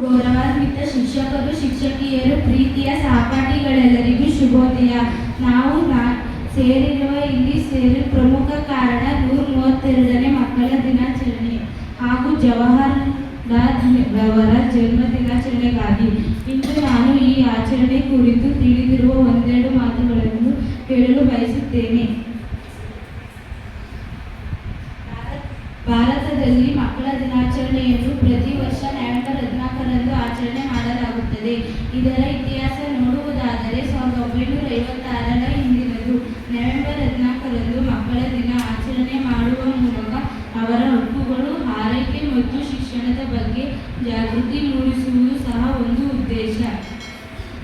ಗೌರವಾನ್ವಿತ ಶಿಕ್ಷಕರು, ಶಿಕ್ಷಕಿಯರು, ಪ್ರೀತಿಯ ಸಹಪಾಠಿಗಳೆಲ್ಲರಿಗೂ ಶುಭೋದಯ. ನಾವು ನಾ ಸೇರಿರುವ ಇಲ್ಲಿ ಸೇರಿ ಪ್ರಮುಖ ಕಾರಣ ನೂರ ಮೂವತ್ತೆರಡನೇ ಮಕ್ಕಳ ದಿನಾಚರಣೆ ಹಾಗೂ ಜವಾಹರ್ಲಾಲ್ ಅವರ ಜನ್ಮ ದಿನಾಚರಣೆಗಾಗಿ. ಇಂದು ನಾನು ಈ ಆಚರಣೆ ಕುರಿತು ತಿಳಿದಿರುವ ಒಂದೆರಡು ಮಾತುಗಳನ್ನು ಹೇಳಲು ಬಯಸುತ್ತೇನೆ. ಭಾರತ್- ಭಾರತದಲ್ಲಿ ಮಕ್ಕಳ ದಿನಾಚರಣೆಯನ್ನು ಪ್ರತಿ ವರ್ಷ ನವೆಂಬರ್ ಹದಿನಾಲ್ಕರಂದು ಆಚರಣೆ ಮಾಡಲಾಗುತ್ತದೆ ಇದರ ಇತಿಹಾಸ ನೋಡುವುದಾದರೆ ಸಾವಿರದ ಒಂಬೈನೂರ ಐವತ್ತಾರರ ಹಿಂದಿನದು ನವೆಂಬರ್ ಹದಿನಾಲ್ಕರಂದು ಮಕ್ಕಳ ದಿನ ಆಚರಣೆ ಮಾಡುವ ಮೂಲಕ ಅವರ ಹಕ್ಕುಗಳು ಆರೈಕೆ ಮತ್ತು ಶಿಕ್ಷಣದ ಬಗ್ಗೆ ಜಾಗೃತಿ ಮೂಡಿಸುವುದು ಸಹ ಒಂದು ಉದ್ದೇಶ.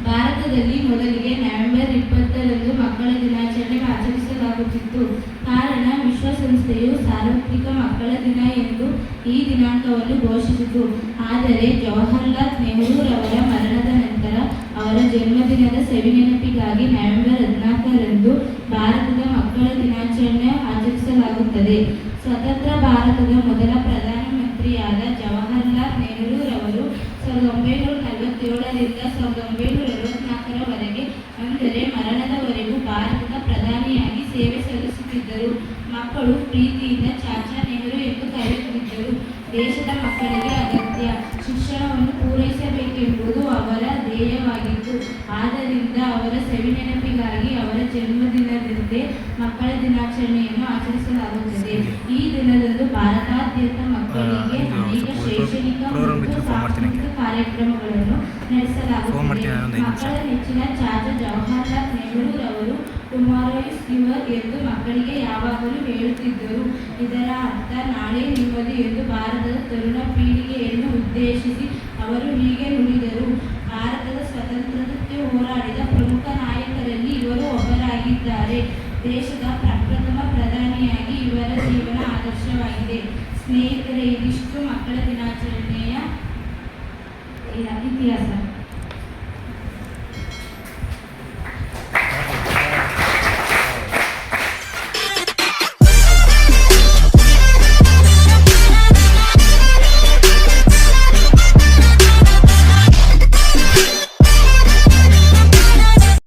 ಭಾರತದಲ್ಲಿ ಮೊದಲಿಗೆ ನವೆಂಬರ್ ಇಪ್ಪತ್ತರಂದು ಮಕ್ಕಳ ದಿನಾಚರಣೆ ಆಚರಿಸಲಾಗುತ್ತಿತ್ತು. ಕಾರಣ ವಿಶ್ವಸಂಸ್ಥೆಯು ಸಾರ್ವತ್ರಿಕ ಮಕ್ಕಳ ದಿನ ಎಂದು ಈ ದಿನಾಂಕವನ್ನು ಘೋಷಿಸಿತು. ಆದರೆ ಜವಾಹರ್ಲಾಲ್ ನೆಹರೂರವರ ಮರಣದ ನಂತರ ಅವರ ಜನ್ಮದಿನದ ಸವಿನೆನಪಿಗಾಗಿ ನವೆಂಬರ್ ಹದಿನಾಲ್ಕರಂದು ಭಾರತದ ಮಕ್ಕಳ ದಿನಾಚರಣೆ ಆಚರಿಸಲಾಗುತ್ತದೆ. ಸ್ವತಂತ್ರ ಭಾರತದ ಮೊದಲ ಪ್ರಧಾನಮಂತ್ರಿಯಾದ ಸಾವಿರದ ಒಂಬೈನೂರ ಅರವತ್ನಾಲ್ಕರವರೆಗೆ ಅಂದರೆ ಮರಣದವರೆಗೂ ಭಾರತದ ಪ್ರಧಾನಿಯಾಗಿ ಸೇವೆ ಸಲ್ಲಿಸುತ್ತಿದ್ದರು. ಮಕ್ಕಳು, ಪ್ರೀತಿಯಿಂದ ಚಾಚಾ ನೆಹರು ಎಂದು ಕರೆಯುತ್ತಿದ್ದರು ದೇಶದ ಮಕ್ಕಳಿಗೆ ಅಗತ್ಯ ಶಿಕ್ಷಣವನ್ನು ಪೂರೈಸಬೇಕೆಂಬುದು ಅವರ ಧ್ಯೇಯವಾಗಿತ್ತು. ಆದ್ದರಿಂದ ಅವರ ಸವಿನೆನಪಿಗಾಗಿ ಅವರ ಜನ್ಮದಿನದಂದೇ ಮಕ್ಕಳ ದಿನಾಚರಣೆಯನ್ನು ಆಚರಿಸಲಾಗುತ್ತದೆ. ಈ ದಿನದಂದು ಭಾರತಾದ್ಯಂತ ಮಕ್ಕಳಿಗೆ ಶೈಕ್ಷಣಿಕ ಮತ್ತು ಸಾಂಸ್ಕೃತಿಕ ಕಾರ್ಯಕ್ರಮಗಳನ್ನು ಫೋನ್ ಮಾಡ್ತೀನಿ ಒಂದು ಐದು ನಿಮಿಷ. ಅವರು ನೆಚ್ಚಿನ ಚಾಚಾ ಜವಾಹರ್ಲಾಲ್ ನೆಹರೂರವರು ಟುಮಾರೋ ಇಸ್ ಯುವರ್ ಎಂದು ಮಕ್ಕಳಿಗೆ ಯಾವಾಗಲೂ ಹೇಳುತ್ತಿದ್ದರು. ಇದರ ಅರ್ಥ ನಾಳೆ ನಿಮ್ಮದು ಎಂದು ಭಾರತದ ತರುಣ ಪೀಳಿಗೆಯನ್ನು ಉದ್ದೇಶಿಸಿ ಅವರು ಹೀಗೆ ನುಡಿದರು. ಭಾರತದ ಸ್ವಾತಂತ್ರ್ಯಕ್ಕೆ ಹೋರಾಡಿದ ಪ್ರಮುಖ ನಾಯಕರಲ್ಲಿ ಇವರು ಒಬ್ಬರಾಗಿದ್ದಾರೆ. ದೇಶದ ಪ್ರಪ್ರಥಮ ಪ್ರಧಾನಿಯಾಗಿ ಇವರ ಜೀವನ ಆದರ್ಶವಾಗಿದೆ. ಸ್ನೇಹಿತರೆ ಇದಿಷ್ಟು ಮಕ್ಕಳ ದಿನಾಚರಣೆಯ ಇತಿಹಾಸ.